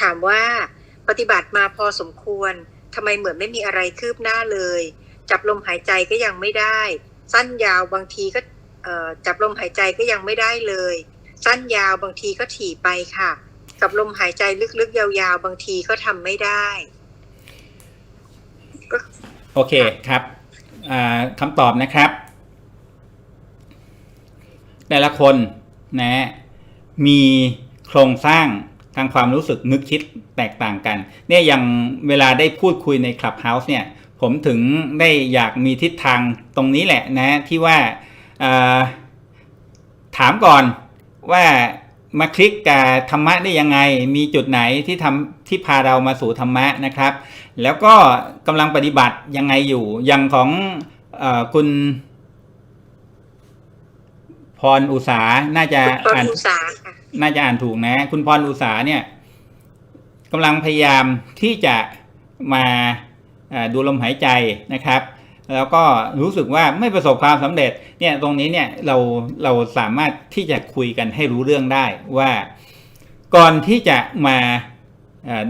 ถามว่าปฏิบัติมาพอสมควรทำไมเหมือนไม่มีอะไรคืบหน้าเลย จับลมหายใจก็ยังไม่ได้ สั้นยาวบางทีก็จับลมหายใจก็ยังไม่ได้เลย สั้นยาวบางทีก็ถี่ไปค่ะ กับลมหายใจลึกๆ ยาวๆ บางทีก็ทำไม่ได้โอเคครับอ่าคำตอบนะครับ แต่ละคนนะมีโครงสร้าง ทางความรู้สึกนึกคิดแตกต่างกัน เนี่ยอย่างเวลาได้พูดคุยในคลับเฮาส์เนี่ยผมถึงได้อยากมีทิศทางตรงนี้แหละนะที่ว่าาถามก่อนว่ามาคลิกกับธรรมะได้ยังไง มีจุดไหนที่ทำที่พาเรามาสู่ธรรมะนะครับ แล้วก็กำลังปฏิบัติยังไงอยู่ อย่างของอคุณ พรอุสาน่าจะอ่านอุสาค่ะ น่าจะอ่านถูกนะ คุณพรอุสาเนี่ยกำลังพยายามที่จะมาดูลมหายใจนะครับ แล้วก็รู้สึกว่าไม่ประสบความสำเร็จเนี่ยตรงนี้เนี่ยเราเราสามารถที่จะคุยกันให้รู้เรื่องได้ว่า ก่อนที่จะมา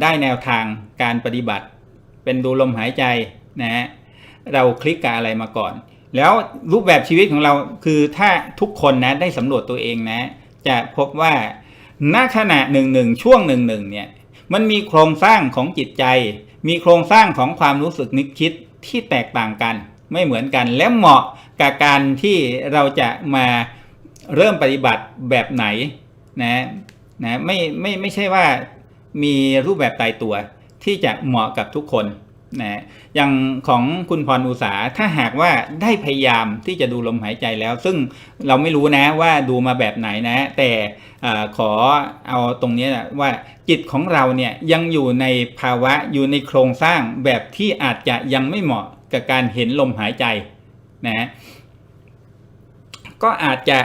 ได้แนวทางการปฏิบัติ เป็นดูลมหายใจนะฮะเราคลิกกับอะไรมาก่อน แล้วรูปแบบชีวิตของเราคือถ้าทุกคนนะได้สำรวจตัวเองนะ จะพบว่าณขณะหนึ่งหนึ่งช่วงหนึ่งหนึ่งเนี่ยมันมีโครงสร้างของจิตใจ มีโครงสร้างของความรู้สึกนึกคิดที่แตกต่างกัน ไม่เหมือนกัน และเหมาะกับการที่เราจะมาเริ่มปฏิบัติแบบไหนนะนะไม่ไม่ไม่ใช่ว่ามีรูปแบบตายตัวที่จะเหมาะกับทุกคน นะอย่างของคุณพรอุสาถ้าหากว่าได้พยายามที่จะดูลมหายใจแล้ว ซึ่งเราไม่รู้นะว่าดูมาแบบไหนนะ แต่อขอเอาตรงนี้นะว่าจิตของเราเนี่ยยังอยู่ในภาวะอยู่ในโครงสร้างแบบที่อาจจะยังไม่เหมาะกับการเห็นลมหายใจนะก็อาจจะ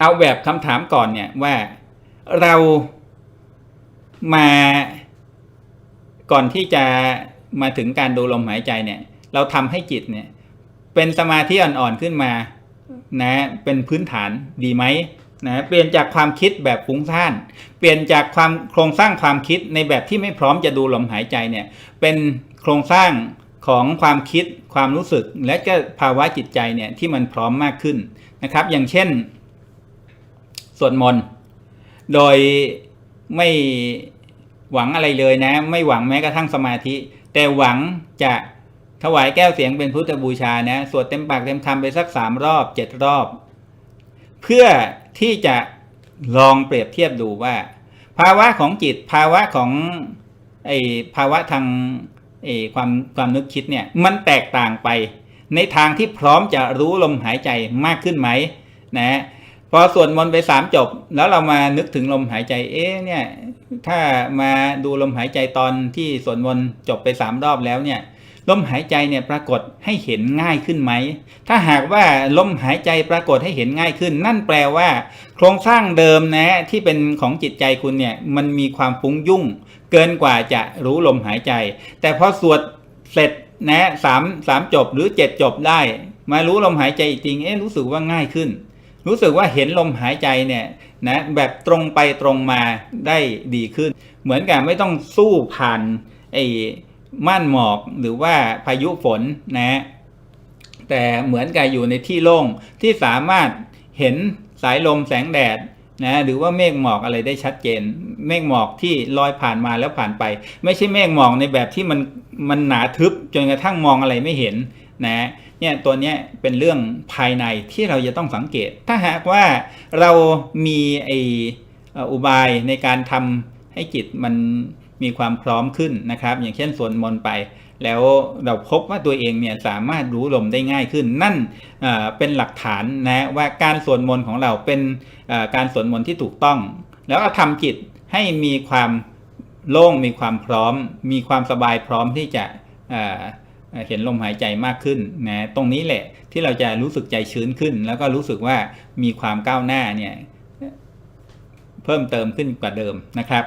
เอาแบบคำถามก่อนเนี่ยว่าเรามาก่อนที่จะ มาถึงการดูลมหายใจเนี่ย เราทำให้จิตเนี่ย เป็นสมาธิอ่อนๆขึ้นมานะเป็นพื้นฐานดีไหมนะเปลี่ยนจากความคิดแบบฟุ้งซ่านเปลี่ยนจากความโครงสร้างความคิดในแบบที่ไม่พร้อมจะดูลมหายใจเนี่ยเป็นโครงสร้างของความคิดความรู้สึกและก็ภาวะจิตใจเนี่ยที่มันพร้อมมากขึ้นนะครับ อย่างเช่นสวดมนต์โดยไม่หวังอะไรเลยนะ ไม่หวังแม้กระทั่งสมาธิ แต่หวังจะถวายแก้วเสียงเป็นพุทธบูชานะสวดเต็มปากเต็มคำไปสักสามรอบเจ็ดรอบ เพื่อที่จะลองเปรียบเทียบดูว่า ภาวะของจิตภาวะของไอภาวะทางไอความความนึกคิดเนี่ยมันแตกต่างไป ในทางที่พร้อมจะรู้ลมหายใจมากขึ้นไหมนะ พอสวดมนต์ไปสามจบ แล้วเรามานึกถึงลมหายใจ เอ๊ะเนี่ย ถ้ามาดูลมหายใจตอนที่สวดมนต์จบไปสามรอบแล้วเนี่ยลมหายใจเนี่ยปรากฏให้เห็นง่ายขึ้นไหม ถ้าหากว่าลมหายใจปรากฏให้เห็นง่ายขึ้น นั่นแปลว่า โครงสร้างเดิมนะที่เป็นของจิตใจคุณเนี่ยมันมีความฟุ้งยุ่ง เกินกว่าจะรู้ลมหายใจ แต่พอสวดเสร็จนะสามสามจบหรือเจ็ดจบได้ มารู้ลมหายใจจริงเอ๊ะรู้สึกว่าง่ายขึ้น รู้สึกว่าเห็นลมหายใจเนี่ยนะแบบตรงไปตรงมาได้ดีขึ้น เหมือนกับไม่ต้องสู้ผ่านไอ้ม่านหมอกหรือว่าพายุฝนนะแต่เหมือนกับอยู่ในที่โล่งที่สามารถเห็นสายลมแสงแดดนะหรือว่าเมฆหมอกอะไรได้ชัดเจน เมฆหมอกที่ลอยผ่านมาแล้วผ่านไป ไม่ใช่เมฆหมอกในแบบที่มันมันหนาทึบจนกระทั่งมองอะไรไม่เห็น นะเนี่ยตัวเนี้ยเป็นเรื่องภายในที่เราจะต้องสังเกต ถ้าหากว่าเรามีไออุบายในการทำให้จิตมันมีความพร้อมขึ้นนะครับ อย่างเช่นสวดมนต์ไป แล้วเราพบว่าตัวเองเนี่ยสามารถรู้ลมได้ง่ายขึ้น นั่นเป็นหลักฐานนะว่าการสวดมนต์ของเราเป็นการสวดมนต์ที่ถูกต้อง แล้วทำจิตให้มีความโล่งมีความพร้อม มีความสบายพร้อมที่จะ เห็นลมหายใจมากขึ้นนะตรงนี้แหละที่เราจะรู้สึกใจชื้นขึ้น แล้วก็รู้สึกว่ามีความก้าวหน้าเนี่ยเพิ่มเติมขึ้นกว่าเดิมนะครับ